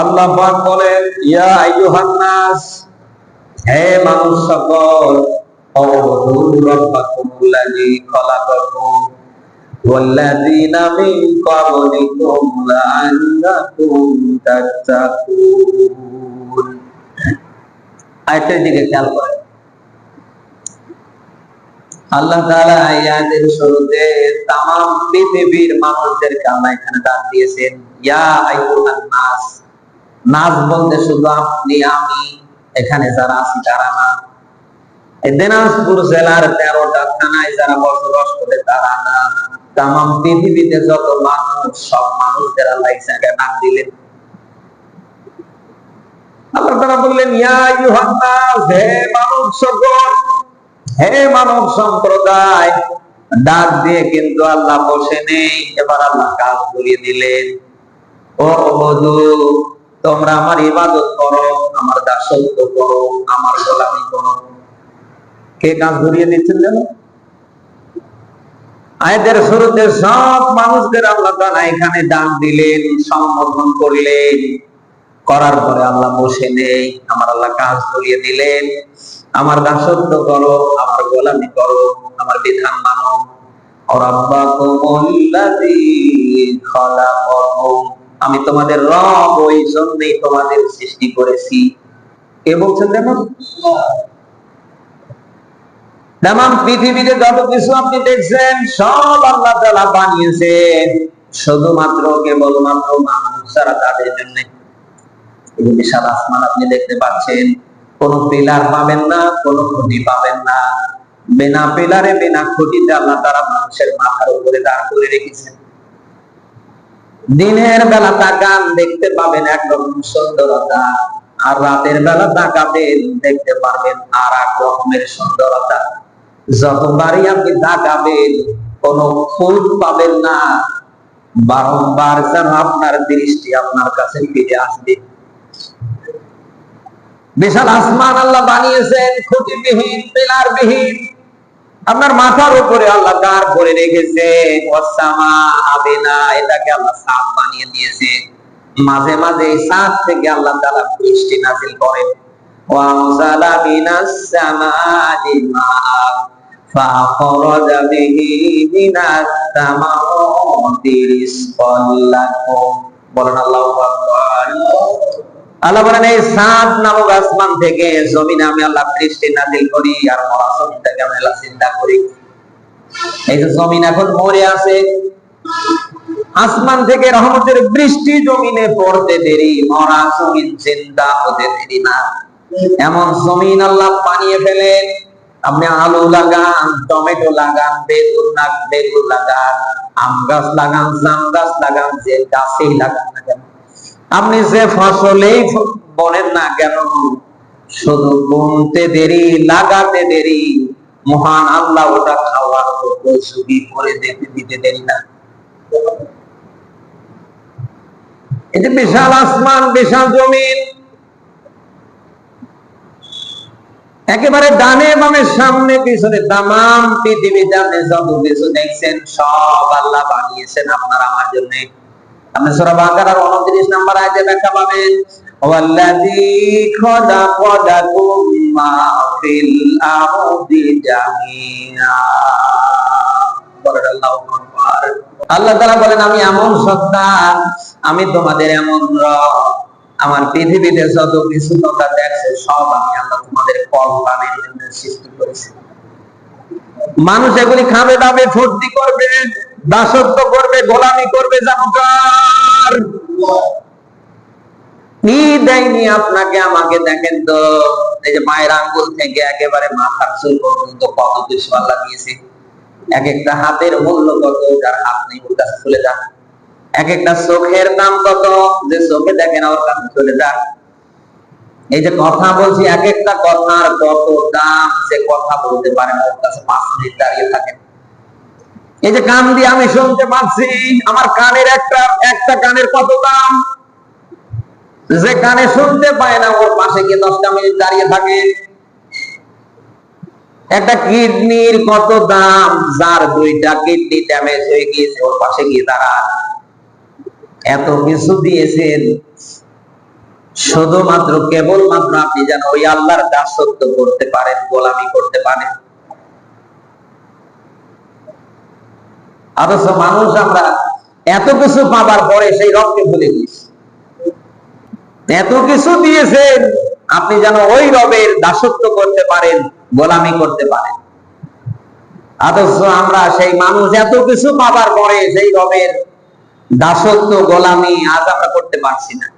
আল্লাহ পাক বলেন, ইয়া আইয়ুহান নাস, হে মানুষ সকল খালাকাকুম, ওয়াল্লাযীনা মিন ক্বাবলিকুম লাআল্লাকুম তাত্তাকুন। আয়াতের দিকে খেয়াল করেন। আল্লাহ তাআলা আয়াতের শুরুতে তামাম পৃথিবীর মানুষদেরকে আল্লাহ এখানে ডাক দিয়েছেন, ইয়া আইয়ুহান নাস নাস বলতে শুধু আপনি, আমি, এখানে যারা আছি তারা না। দিনাজপুর জেলার তেরোটা থানায় যারা বসবাস করে তারা না। তামাম পৃথিবীতে যত মানুষ, সব মানুষদের আল্লাহ ইসাকে ডাক দিলেন। আল্লাহ তারা বললেন, ইয়া আইয়ুহান হে মানব সকল, হে মানব সম্প্রদায়, ডাক দিয়ে কিন্তু আল্লাহ বসে নেই। এবার আল্লাহ কাজ করিয়ে দিলেন। ও বধু তোমরা আমার ইবাদত করো, আমার দাসত্ব করো, আমার গোলামি করো। কে কাজ ধরিয়ে দিচ্ছেন যেন? আয়দের শুরুতে সব মানুষদের আল্লাহ তাআলা এখানে ডাক দিলেন, সম্বোধন করলেন। করার পরে আল্লাহ বসে নেই, আমার আল্লাহ কাজ ধরিয়ে দিলেন। আমার দাসত্ব করো, আমার গোলামি করো, আমার বিধান মানো। রাব্বাকুমুল্লাযী খালাকাকুম আমি তোমাদের রব, ওই জন্যই তোমাদের সৃষ্টি করেছি। কে বলছেন তেমন পৃথিবীতে যত কিছু আপনি দেখছেন, সব আল্লাহ তাআলা বানিয়েছেন। শুধুমাত্র কেবলমাত্র মানুষ তাদের জন্য। বিশাল আসমান আপনি দেখতে পাচ্ছেন, কোন পিলার পাবেন না, কোন খুঁটি পাবেন না। বিনা পিলারে, বিনা খুঁটিতে আল্লাহ তারা মানুষের মাথার উপরে দাঁড় করে রেখেছেন। দিনের বেলা তাকান, দেখতে পাবেন একরকম সুন্দরতা। আর রাতের বেলা তাকাবেন, দেখতে পারবেন আর এক রকমের সুন্দরতা। যতবারই আপনি তাকাবেন, কোন ফুল পাবেন না। বারংবার যেন আপনার দৃষ্টি আপনার কাছে ফিরে আসবে। বিশাল আসমান আল্লাহ বানিয়েছেন, খুঁটিবিহীন পিলার বিহীন আপনার মাথার উপরে আল্লাহ দাঁড় করে রেখেছে ওয়াসামা আবেনা এটাকে আল্লাহ সাপ বানিয়ে দিয়েছে মাঝে মাঝে এই সাপ থেকে আল্লাহ তাআলা বৃষ্টি নাজিল করেন ওয়ানজালা মিনাস সামা'i মা'a فأخرج به من الثمرات رزقا لكم বলেন আল্লাহু আকবার আল্লাহ বলেন, এই নামক আসমান থেকে, জমিনে আমি আল্লাহ বৃষ্টি নাজিল করি আর মরা আমি আল্লাহ চিন্তা করি। এই যে জমিন এখন মরে আছে, আসমান থেকে রহমতের বৃষ্টি জমিনে পড়তে দেরি, মরা জমিন চিন্তা হতে দেরি না। এমন জমিন আল্লাহ বানিয়ে ফেলেন আপনি আলু লাগান, টমেটো লাগান, বেগুন বেগুন লাগান, আম গাছ লাগান, জাম গাছ লাগান, যে গাছেই লাগান না কেন আপনি যে ফসলেই বলেন না কেন? শুধু বুনতে দেরি, লাগাতে দেরি। মহান আল্লাহ ওটা খাওয়ার উপযোগী করে দেখতে দিতে দেরি না। এই বিশাল আসমান, বিশাল জমিন, একেবারে ডানে বামে সামনে, পিছনে তামাম পৃথিবীতে আপনি যত কিছু দেখছেন, সব আল্লাহ বানিয়েছেন আপনার আমার জন্য। আপনি সূরা বাকারার 29 নাম্বার আয়াতে ব্যাখ্যা পাবেন, ওয়াল্লাযী মা ফিল আরদি আল্লাহু বলেন, আমি এমন সত্তা, আমি তোমাদের এমন রব। আমার পৃথিবীতে যত কিছু তোমরা দেখছ, সব আমি আল্লাহ তোমাদের কল্যাণের জন্য সৃষ্টি করেছি। মানুষ এগুলি খাবে, দাবে, ফুর্তি করবে। দাসত্ব করবে, গোলামি করবে জানকার। দেয়নি আপনাকে? আমাকে দেখেন তো। এই যে মায়ের আঙ্গুল থেকে একেবারে মাথার চুল পর্যন্ত কত কিছু আল্লাহ দিয়েছে এক একটা হাতের মূল্য কত, যার হাত নেই ওর কাছে চলে যান এক একটা চোখের দাম কত? যে চোখে দেখেন ওর কাছে চলে যান এই যে কথা বলছি এক একটা কথার কত দাম? যে কথা বলতে পারে ওর কাছে পাঁচ মিনিট দাঁড়িয়ে থাকেন এই যে কান দিয়ে আমি শুনতে পাচ্ছি, আমার কানের একটা একটা কানের কত দাম? যে কানে শুনতে পায় না, ওর পাশে গিয়ে দশটা মিনিট দাঁড়িয়ে থাকে। একটা কিডনির কত দাম? যার দুইটা কিডনি ড্যামেজ হয়ে গিয়েছে, ওর পাশে গিয়ে দাঁড়া এত কিছু দিয়েছেন। শুধুমাত্র কেবলমাত্র আপনি যেন ওই আল্লাহর দাসত্ব করতে পারেন, গোলামি করতে পারেন। অথচ মানুষ আমরা এত কিছু পাবার পরে সেই রবকে ভুলে গেছি এত কিছু দিয়েছেন, আপনি যেন ওই রবের দাসত্ব করতে পারেন, গোলামি করতে পারেন। অথচ আমরা সেই মানুষ এত কিছু পাবার পরে সেই রবের দাসত্ব, গোলামি আজ আমরা করতে পারছি না।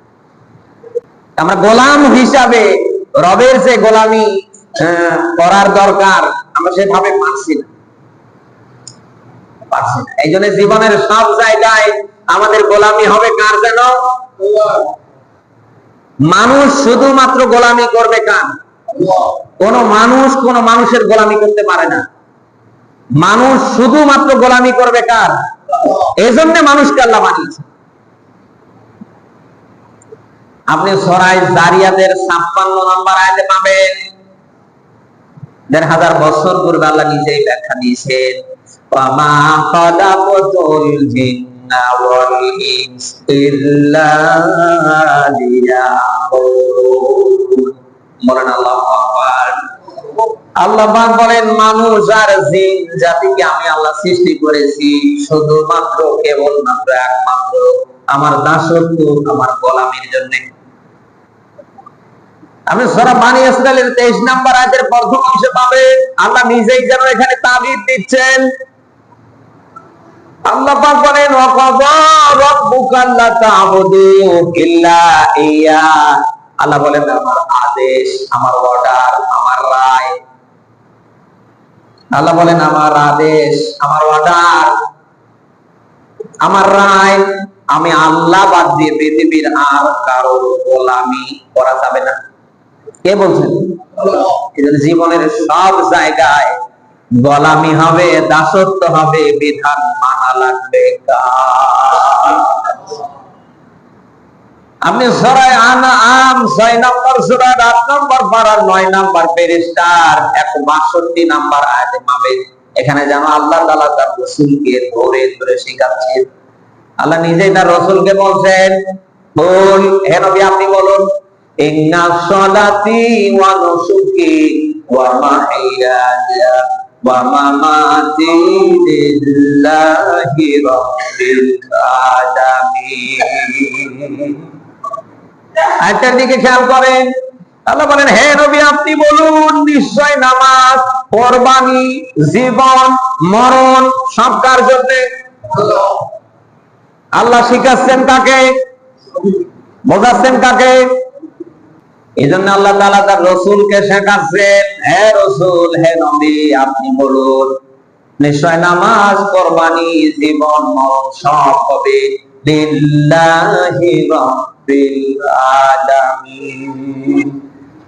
আমরা গোলাম হিসাবে রবের যে গোলামি করার দরকার, আমরা সেভাবে পারছি না। পারছি না। এই জন্য জীবনের সব জায়গায় আমাদের গোলামি হবে কার যেন? মানুষ শুধুমাত্র গোলামি করবে কার? কোন মানুষ কোন মানুষের গোলামি করতে পারে না। মানুষ শুধুমাত্র গোলামি করবে কার? এই জন্য মানুষকে আল্লাহ বানিয়েছে আপনি সরাই জারিয়াদের ছাপ্পান্ন নম্বর আয়তে পাবেন। দেড় হাজার বছর পূর্বে আল্লাহ নিজেই ব্যাখ্যা দিয়েছেন। ওয়াল ইনস ইল্লা লিয়াবুদুন বলেন আল্লাহু বলেন, মানুষ আর জিন জাতিকে আমি আল্লাহ সৃষ্টি করেছি, শুধুমাত্র একমাত্র আমার দাসত্ব, আমার গোলামির জন্য। ইসরায়েলের তেইশ নাম্বার প্রথম অংশে আল্লাহ নিজেই যেন এখানে তাবিদ দিচ্ছেন। আল্লাহ পাক বলেন আল্লাহ বলেন আমার আদেশ আমার অর্ডার আমার রায়। আল্লাহ বলেন আমার আদেশ আমার অর্ডার আমার রায় আমি আল্লাহ বাদ দিয়ে পৃথিবীর আর কারও গোলামি করা যাবে না। কে বলছেন? জীবনের সব জায়গায় গোলামি হবে, দাসত্ব হবে, বিধান মানা লাগবে? আপনি সরাই আনা, আম, ছয় নম্বর সুরার আট নম্বর পাড়ার নয় নম্বর পেরিস্টার একশো বাষট্টি নাম্বার আয়াতে পাবেন এখানে যেন আল্লাহ তালা তার রসুলকে ধরে ধরে শিখাচ্ছেন। আল্লাহ নিজেই তার রসুলকে বলছেন, বল, হে আপনি বলুন, ইন্না সলাতি ওয়া নুসুকি ওয়া মাহিয়ায়া রাব্বিল আয়টার দিকে খেয়াল করেন। আল্লাহ বলেন, হে নবী, আপনি বলুন, নিশ্চয় নামাজ, কোরবানি, জীবন, মরণ, সব কার জন্য? আল্লাহ শিখাচ্ছেন কাকে? বোঝাচ্ছেন কাকে? এই জন্য আল্লাহ তালা তার রসুলকে শেখাচ্ছেন হে রসুল, হে নবী, আপনি বলুন, নিশ্চয় নামাজ কোরবানি জীবন মরণ সব হবে লিল্লাহি রাব্বিল আলামিন।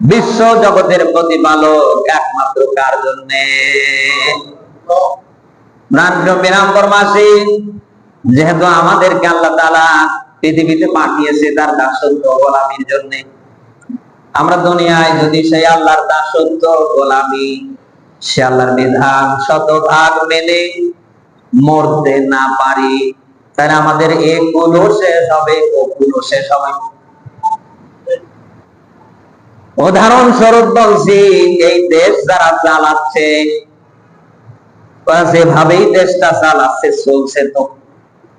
বিশ্ব জগতের প্রতিপালক একমাত্র কার জন্য? যেহেতু আমাদেরকে আল্লাহ তালা পৃথিবীতে পাঠিয়েছে তার দাসত্ব গোলামির জন্য আমরা দুনিয়ায় যদি সেই আল্লাহর দাসত্ব গোলামি, সে আল্লাহর বিধান শতভাগ মেনে মরতে না পারি, তাহলে আমাদের এ কুলো শেষ হবে, ও কুলো শেষ হবে। উদাহরণ স্বরূপ বলছি, এই দেশ যারা চালাচ্ছে যেভাবেই দেশটা চালাচ্ছে, চলছে তো।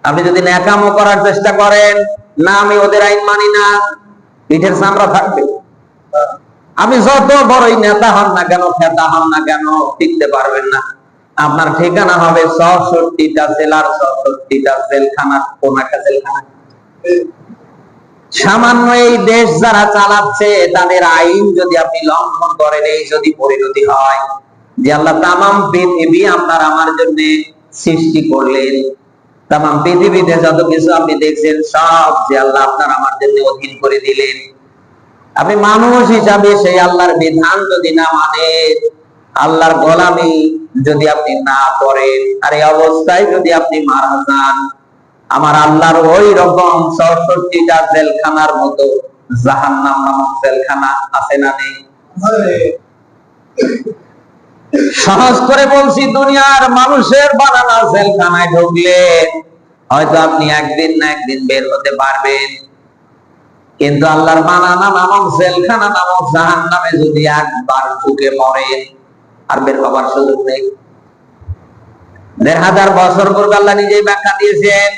আপনি যদি ন্যাকামো করার চেষ্টা করেন, না আমি ওদের আইন মানি না, পিঠের চামড়া থাকবে। আপনি যত বড়ই নেতা হন না কেন খেতা হন না কেন, টিকতে পারবেন না। আপনার ঠিকানা হবে ছষট্টিটা জেলার ছষট্টিটা জেলখানা, কোন একটা জেলখানা। সামান্য এই দেশ যারা চালাচ্ছে, তাদের আইন যদি আপনি লঙ্ঘন করেন, এই যদি পরিণতি হয়, যে আল্লাহ তামাম পৃথিবী আপনার আমার জন্য সৃষ্টি করলেন। তামাম পৃথিবীতে যত কিছু আপনি দেখছেন, সব যে আল্লাহ আপনার আমার জন্য অধীন করে দিলেন। আপনি মানুষ হিসাবে সেই আল্লাহর বিধান যদি না মানেন, আল্লাহর গোলামি যদি আপনি না করেন, আর এই অবস্থায় যদি আপনি মারা যান, আমার আল্লাহর ওই রকম ছষট্টিটা জেলখানার মতো জাহান্নাম নামক জেলখানা আছে না নেই? সহজ করে বলছি, দুনিয়ার মানুষের বানানা জেলখানায় ঢুকলে হয়তো আপনি একদিন না একদিন বের হতে পারবেন। কিন্তু আল্লাহর বানানা নামক জেলখানা নামক জাহান নামে যদি একবার ঢুকে পড়ে, আর বের হবার সুযোগ নেই। দেড় হাজার বছর পূর্বে আল্লাহ নিজেই ব্যাখ্যা দিয়েছেন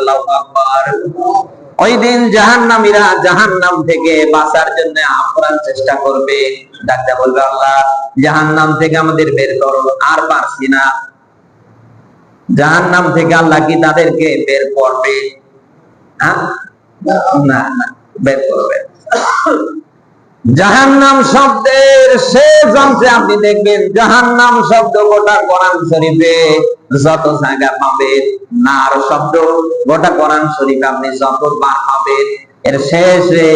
আল্লাহু ওই দিন জাহান্নামীরা জাহান্নাম থেকে বাঁচার জন্য আপ্রাণ চেষ্টা করবে। ডাক্তার বলবে, আল্লাহ জাহান নাম থেকে আমাদের বের করো, আর পারছি না। জাহান্নাম থেকে আল্লাহ কি তাদেরকে বের করবে? হ্যাঁ? না না বের করবে জাহান্নাম শব্দের শেষ অংশে আপনি দেখবেন জাহান্নাম শব্দ গোটা কোরআন শরীফে যত জায়গা পাবেন, নার শব্দ গোটা কোরআন শরীফে আপনি যতবার পাবেন, এর শেষে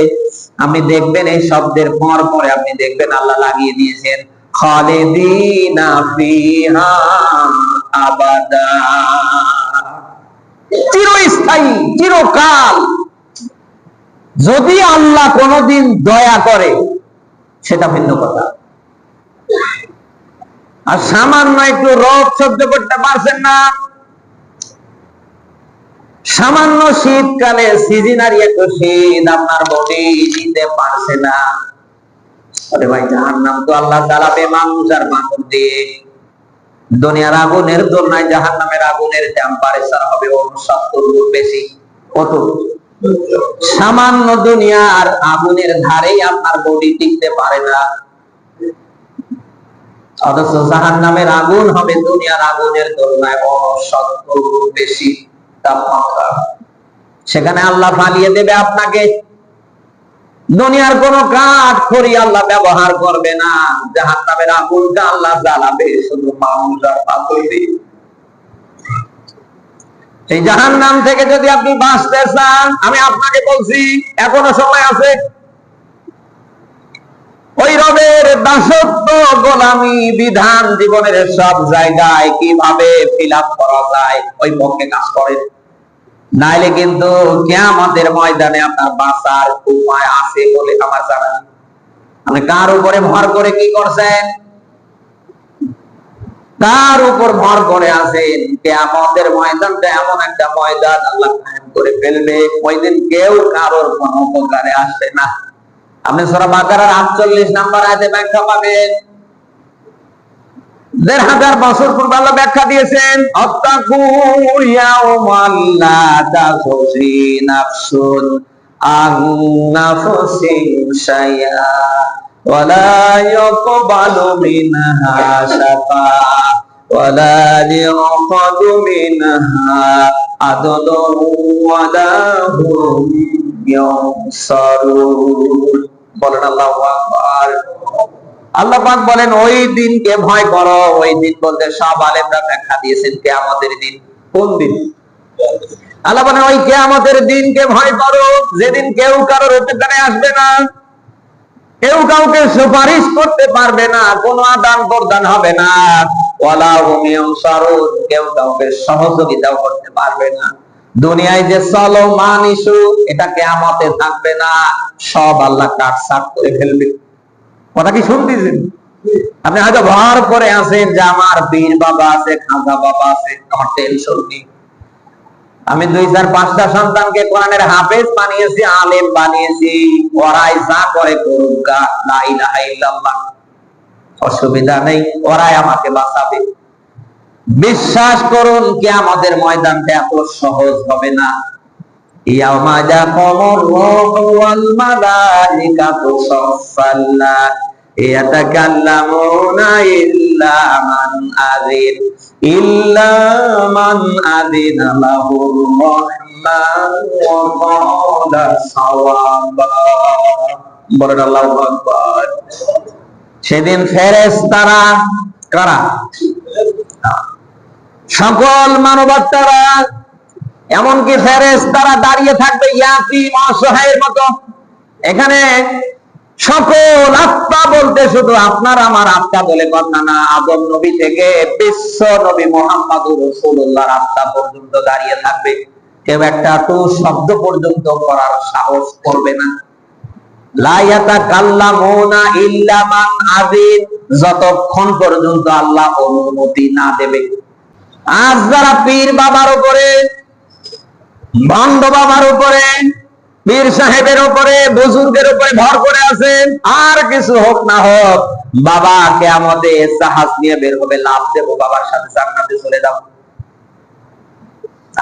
আপনি দেখবেন এই শব্দের পর পরে আপনি দেখবেন আল্লাহ লাগিয়ে দিয়েছেন, খালিদিনা ফিহা আবাদা। চিরস্থায়ী, চিরকাল যদি আল্লাহ কোনদিন দয়া করে, সেটা ভিন্ন কথা। আর সামান্য একটু রোগ সহ্য করতে পারছেন না। সামান্য শীতকালে সিজনারি একটু শীত আপনার বডি নিতে পারছে না। আরে ভাই যাহার নাম তো আল্লাহ মানুষ আর মানুষ দিয়ে। দুনিয়ার আগুনের তুলনায় জাহান নামের আগুনের টেম্পারেচার হবে সত্তর বেশি। কত? সামান্য দুনিয়ার আগুনের ধারেই আপনার বডি টিকতে পারে না। অথচ জাহান নামের আগুন হবে দুনিয়ার আগুনের তুলনায় গুণ বেশি তাপমাত্রা। সেখানে আল্লাহ ফালিয়ে দেবে আপনাকে, দুনিয়ার কোন কাঠ খড়ি আল্লাহ ব্যবহার করবে না। জাহান নামের আগুনটা আল্লাহ জ্বালাবে, শুধু মানুষ আর পাথর দিয়ে। এই জাহান নাম থেকে যদি আপনি বাঁচতে চান, আমি আপনাকে বলছি, এখনও সময় আছে। দাসত্ব, গোলামি, বিধান জীবনের সব জায়গায় কীভাবে ফিল করা যায়, ওই পক্ষে কাজ করেন। নাইলে কিন্তু কেয়ামতের ময়দানে আপনার বাঁচার উপায় আছে বলে আমার জানা আপনি কার উপরে ভর করে কি করছেন? কার উপর ভর করে আছেন কেয়ামতের ময়দানটা এমন একটা ময়দান, আল্লাহ কায়েম করে ফেলবে। ওই দিন কেউ কারোর কোনো উপকারে আসবে না। আপনি সূরা বাকারার 48 নাম্বার আয়াতে ব্যাখ্যা পাবেন। দেড় হাজার বছর পূর্বে আল্লাহ ব্যাখ্যা দিয়েছেন, অত্তাকু ইয়াউমাল লা তাজজি নাফসুন আন নাফসিন শাইআ। ওয়ালা ইয়াকবালু মিনহা শাফা ওয়ালা লিয়াখাযু মিনহা আদলু ওয়ালা হুম ইউনসারুন বলেন আল্লাহু আল্লাহ পাক বলেন, ওই দিনকে ভয় করো। ওই দিন বলতে সব আলেমরা ব্যাখ্যা দিয়েছেন কে আমাদের দিন। কোন দিন? আল্লাহ বলেন, ওই কে আমাদের দিনকে ভয় করো। যেদিন কেউ কারোর উপকারে আসবে না কেউ কাউকে সুপারিশ করতে পারবে না, কোনো আদান প্রদান হবে না। ওয়ালা কেউ কাউকে সহযোগিতাও করতে পারবে না। দুনিয়ায় যে এটা কেয়ামতে থাকবে না। সব আল্লাহ কাটসাট করে ফেলবে। কথা কি শুনতেছেন? আপনি হয়তো ভর করে আছেন যে আমার বীর বাবা আছে, খাজা বাবা আছে, আমার টেনশন নেই। আমি দুই চার পাঁচটা সন্তানকে কোরআনের হাফেজ বানিয়েছি, আলেম বানিয়েছি। ওরাই যা করে করুক। অসুবিধা নেই, ওরাই আমাকে বাঁচাবে। বিশ্বাস করুন কি আমাদের ময়দানটা এত সহজ হবে না। ইয়াউমা যাকুমুর রূহু সেদিন ফেরেশতারা কারা? সকল মানবাত্মারা এমনকি ফেরেস তারা দাঁড়িয়ে থাকবে ইয়াতিম অসহায়ের মতো। এখানে সকল আত্মা বলতে শুধু আপনার, আমার আত্মা বলে কথা না। আদম নবী থেকে বিশ্ব নবী মোহাম্মদ রসুল্লাহর আত্মা পর্যন্ত দাঁড়িয়ে থাকবে। কেউ একটা তো শব্দ পর্যন্ত করার সাহস করবে না। যতক্ষণ পর্যন্ত আল্লাহ অনুমতি না দেবে। আজ যারা পীর বাবার উপরে ভণ্ড বাবার উপরে পীর সাহেবের উপরে, বুজুর্গের উপরে ভর করে আছেন। আর কিছু হোক না হোক, বাবা কেয়ামতে জাহাজ নিয়ে বের হবে, লাভ দেবো, বাবার সাথে জান্নাতে চলে যাব।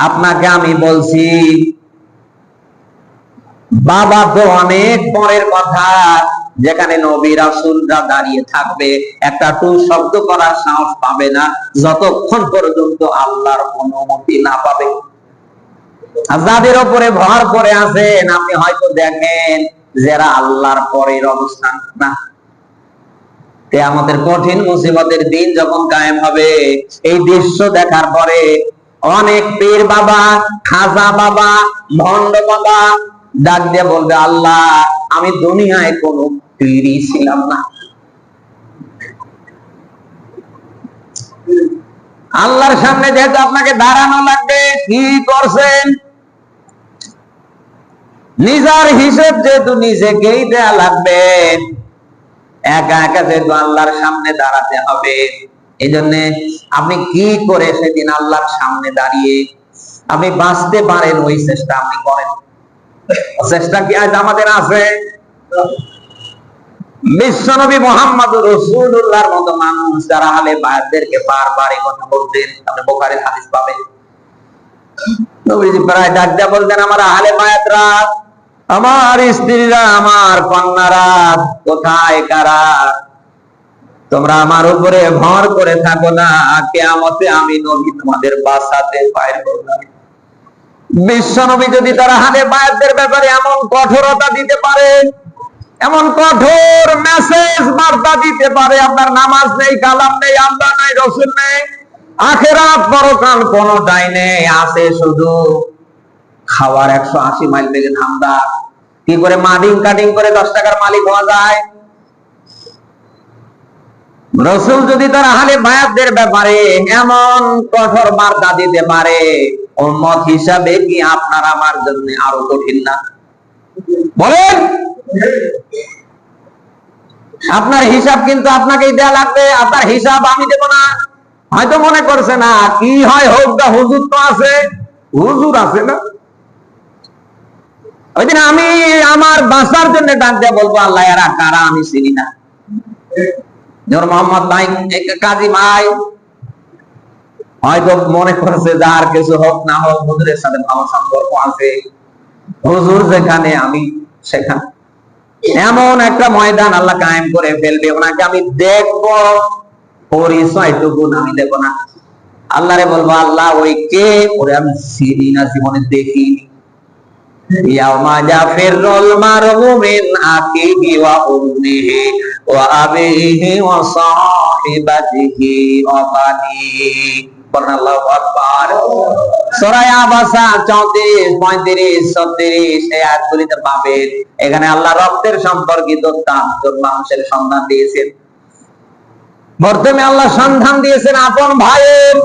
আপনাকে আমি বলছি, বাবা তো অনেক পরের কথা, যেখানে নবী রাসূলরা দাঁড়িয়ে থাকবে, একটা টু শব্দ করার সাহস পাবে না, যতক্ষণ পর্যন্ত আল্লাহর অনুমতি না পাবে। যাদের উপরে ভর করে আছেন, আপনি হয়তো দেখেন যারা আল্লাহর পরের অবস্থান না। আমাদের কঠিন মুসিবতের দিন যখন কায়েম হবে, এই দৃশ্য দেখার পরে অনেক পীর বাবা, খাজা বাবা, ভণ্ড বাবা ডাক দিয়ে বলবে, আল্লাহ, আমি দুনিয়ায় কোনো পীরই ছিলাম না। আল্লাহর সামনে যেহেতু আপনাকে দাঁড়ানো লাগবে, কি করছেন? নিজের হিসেব যেহেতু নিজেকেই দেয়া লাগবে, একা একা যেহেতু আল্লাহর সামনে দাঁড়াতে হবে এই জন্য আপনি কি করে সেদিন আল্লাহর সামনে দাঁড়িয়ে আপনি বাঁচতে পারেন ওই চেষ্টা আপনি করেন? চেষ্টা কি আজ আমাদের আছে? বিশ্বনবী মোহাম্মদ রসুল্লাহর মতো মানুষ যারা আলে বায়াতদেরকে বারবার এই কথা বলতেন, আপনি বোকারের হাদিস পাবেন। প্রায় ডাক দিয়া বলতেন, আমার আহলে বায়াতরা, আমার স্ত্রীরা, আমার কন্যারা, কোথায় কারা? তোমরা আমার উপরে ভর করে থাকো না, কেয়ামতে আমি নবী তোমাদের বাসাতে পারব বিশ্ব নবী যদি তারা হালে বায়াতদের ব্যাপারে এমন কঠোরতা দিতে পারে এমন কঠোর মেসেজ বার্তা দিতে পারে। আপনার নামাজ নেই, কালাম নেই আল্লাহ নাই, রসুল নেই। আখেরাত পরকাল কোনটাই নেই, আছে শুধু খাওয়ার একশো আশি মাইল থেকে ধান্দা। কি করে মাডিং কাটিং করে দশ টাকার মালিক হওয়া যায়? রসুল যদি তার আহলে বায়াতদের ব্যাপারে এমন কঠোর বার্তা দিতে পারে, উম্মত হিসাবে কি আপনার আমার জন্য আরও কঠিন না? বলেন! আপনার হিসাব কিন্তু আপনাকেই দেয়া লাগবে, আপনার হিসাব আমি দেব না। হয়তো মনে করছে না, কি হয় হোক গা হুজুর তো আছে, হুজুর আছে না। ওই দিন আমি আমার বাঁচার জন্য ডাক দিয়ে বলব, আল্লাহ, এরা কারা আমি চিনি না। জোর মোহাম্মদ ভাই কাজী ভাই, হয়তো মনে করছে যে আর কিছু হোক না হোক, হুজুরের সাথে ভালো সম্পর্ক আছে। হুজুর যেখানে, আমি সেখানে। এমন একটা ময়দান আল্লাহ কায়েম করে ফেলবে। ওনাকে আমি দেখব, পরিচয়টুকু আমি দেব না। আল্লাহরে বলব, আল্লাহ, ওই কে? ওরে আমি চিনি না, জীবনে দেখিনি। ইয়াউমা আল্লাহু আকবার। সূরা আবাসা 34 35 36 এই আয়াতগুলিতে পাবেন। এখানে আল্লাহ রক্তের সম্পর্কিত মানুষের সন্ধান দিয়েছেন। আল্লাহ সন্ধান দিয়েছেন আপন ভাইয়ের।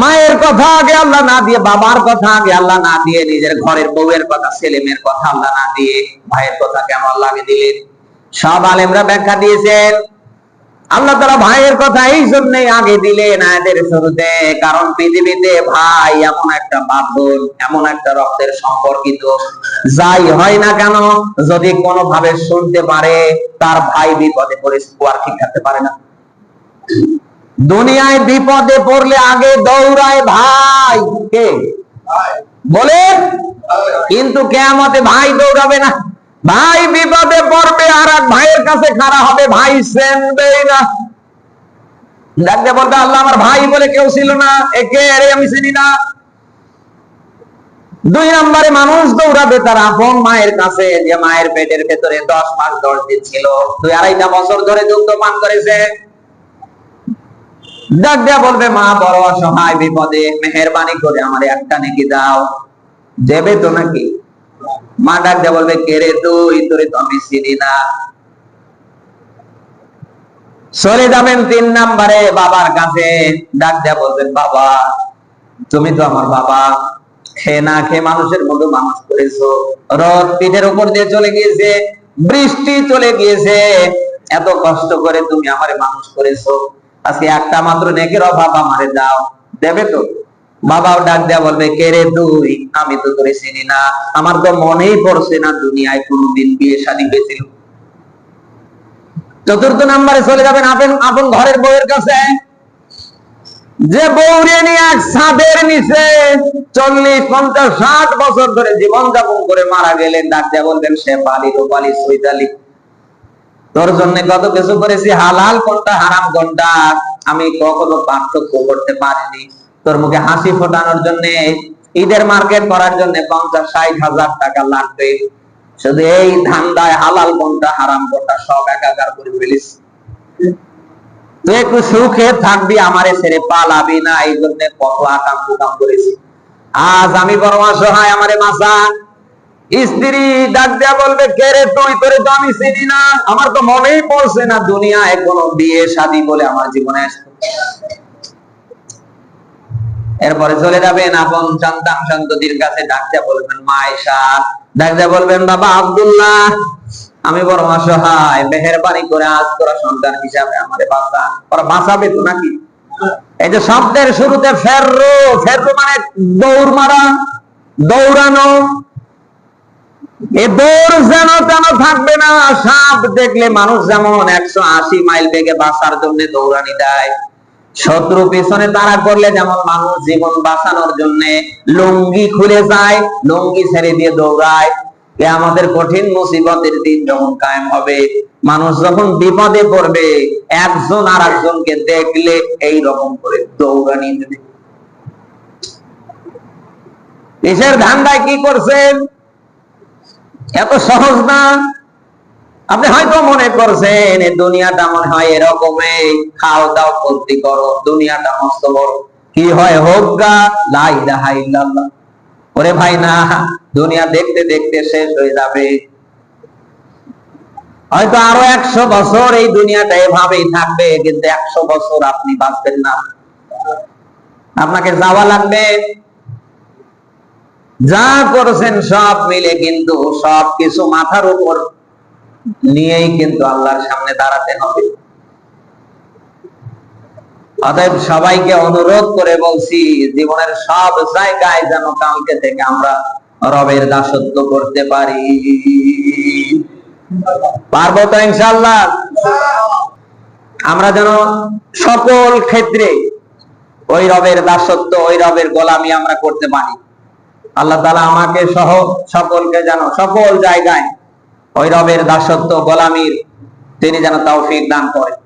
মায়ের কথা আগে আল্লাহ না দিয়ে, বাবার কথা আগে আল্লাহ না দিয়ে, নিজের ঘরের বউয়ের কথা ছেলে মেয়ের কথা আল্লাহ না দিয়ে, ভাইয়ের কথা কেন আল্লাহ আগে দিলেন? সব আলেমরা ব্যাখ্যা দিয়েছেন। আল্লাহ তারা ভাইয়ের কথা এই জন্যই আগে দিলেন আয়াতের শুরুতে, কারণ পৃথিবীতে ভাই এমন একটা বাঁধন এমন একটা রক্তের সম্পর্কিত। যাই হয় না কেন, যদি কোনোভাবে শুনতে পারে, তার ভাই বিপদে পড়ে আর ঠিক থাকতে পারে না। দুনিয়ায় বিপদে পড়লে আগে দৌড়ায় ভাই। কে? বলে কিন্তু কেয়ামতে ভাই দৌড়াবে না। ভাই বিপদে পড়বে আর এক ভাইয়ের কাছে খাড়া হবে। ভাই সেনবেই না। ডাকতে বলবে আল্লাহ আমার ভাই বলে কেউ ছিল না। একে আরে আমি চিনি না। দুই নম্বরে মানুষ দৌড়াবে তার আপন মায়ের কাছে, যে মায়ের পেটের ভেতরে দশ মাস দশ দিন ছিল। দুই আড়াইটা বছর ধরে দুগ্ধ পান করেছে। ডাক দেয়া বলবে, মা, বড় অসহায় বিপদে, মেহরবানি করে আমার একটা নাকি দাও। দেবে তো নাকি? মা ডাক বলবে, কে রে তুই? তোরে তো আমি চিনি না। চলে যাবেন তিন নাম্বারে বাবার কাছে। ডাক দেয়া বলবেন, বাবা, তুমি তো আমার বাবা। খেয়ে না খেয়ে মানুষের মতো মানুষ করেছ। রথ পিঠের উপর দিয়ে চলে গিয়েছে, বৃষ্টি চলে গিয়েছে। এত কষ্ট করে তুমি আমারে মানুষ করেছ। আজকে একটা মাত্র নেকের অভাব আমারে দাও। দেবে তো? বাবাও ডাক দেয়া বলবে, কে রে তুই? আমি তো তোরে চিনি না। আমার তো মনেই পড়ছে না দুনিয়ায় কোনোদিন বিয়ে শাদী হয়েছিল। চতুর্থ নাম্বারে চলে যাবেন আপন আপন ঘরের বউয়ের কাছে। যে বউরে নিয়ে এক ছাদের নিচে চল্লিশ, পঞ্চাশ, ষাট বছর ধরে জীবন যাপন করে মারা গেলেন। ডাক দেয়া বলবেন, সে পালি রূপালি সৈতালি তোর জন্য কত কিছু করেছি, হালাল কোনটা, হারাম কোনটা? আমি কখনো পার্থক্য করতে পারিনি। তোর মুখে হাসি ফোটানোর জন্য, ঈদের মার্কেট করার জন্য পঞ্চাশ, ষাট হাজার টাকা লাগবে। শুধু এই ধান্দায় হালাল কোনটা হারাম কোনটা সব একাকার করে ফেলিস। তুই একটু সুখে থাকবি, আমারে ছেড়ে পালাবি না, এই জন্য কত আকাম কুকাম করেছি আজ আমি বড় অসহায় আমারে মাসা। স্ত্রী ডাক দেয়া বলবে, কে রে তুই? তোরে তো আমি চিনি না। আমার তো মনেই পড়ছে না দুনিয়ায় কোনো বিয়ে শাদী বলে আমার জীবনে আসতো। এরপরে চলে যাবেন আপন সন্তান সন্ততির কাছে ডাক দেয়া বলবেন, মা আয়েশা। ডাক বলবেন, বাবা আব্দুল্লাহ, আমি বড় অসহায়, মেহেরবানি করে আজ তোরা সন্তান হিসাবে আমারে বাঁচা। ওরা বাঁচাবে তো নাকি? এই যে শব্দের শুরুতে ফেররো ফেররো মানে দৌড় মারা, দৌড়ানো। এ দৌড় যেন তেন থাকবে না, সাপ দেখলে মানুষ যেমন একশো আশি মাইল বেগে বাঁচার জন্য দৌড়ানি দেয়। শত্রু পিছনে তাড়া করলে যেমন মানুষ জীবন বাঁচানোর জন্য লুঙ্গি খুলে যায়, লুঙ্গি ছেড়ে দিয়ে দৌড়ায়। এ আমাদের কঠিন মুসিবতের দিন যখন কায়েম হবে, মানুষ যখন বিপদে পড়বে, একজন আর একজনকে দেখলে এই রকম করে দৌড়ানি দেবে। দেশের ধান্দায় কি করছেন? এত সহজ না? আপনি হয়তো মনে করছেন দুনিয়াটা মনে হয় এরকমই। খাও দাও, ফুর্তি করো, দুনিয়াটা মস্ত বড়। কি হয়, হোক গা লাই ইল্লাল্লাহ। ওরে ভাই, না, দুনিয়া দেখতে দেখতে শেষ হয়ে যাবে। হয়তো আরও একশো বছর এই দুনিয়াটা এভাবেই থাকবে, কিন্তু একশো বছর আপনি বাঁচবেন না। আপনাকে যাওয়া লাগবে। যা করছেন সব মিলে কিন্তু সব কিছু মাথার উপর নিয়েই কিন্তু আল্লাহর সামনে দাঁড়াতে হবে। অতএব সবাইকে অনুরোধ করে বলছি, জীবনের সব জায়গায় যেন কালকে থেকে আমরা রবের দাসত্ব করতে পারি। পারব তো ইনশাল্লাহ আমরা যেন সকল ক্ষেত্রে ওই রবের দাসত্ব, ওই রবের গোলামি আমরা করতে পারি। আল্লাহ তালা আমাকে সহ সকলকে যেন সকল জায়গায় ওই রবের দাসত্ব গোলামির তিনি যেন তৌফিক দান করেন।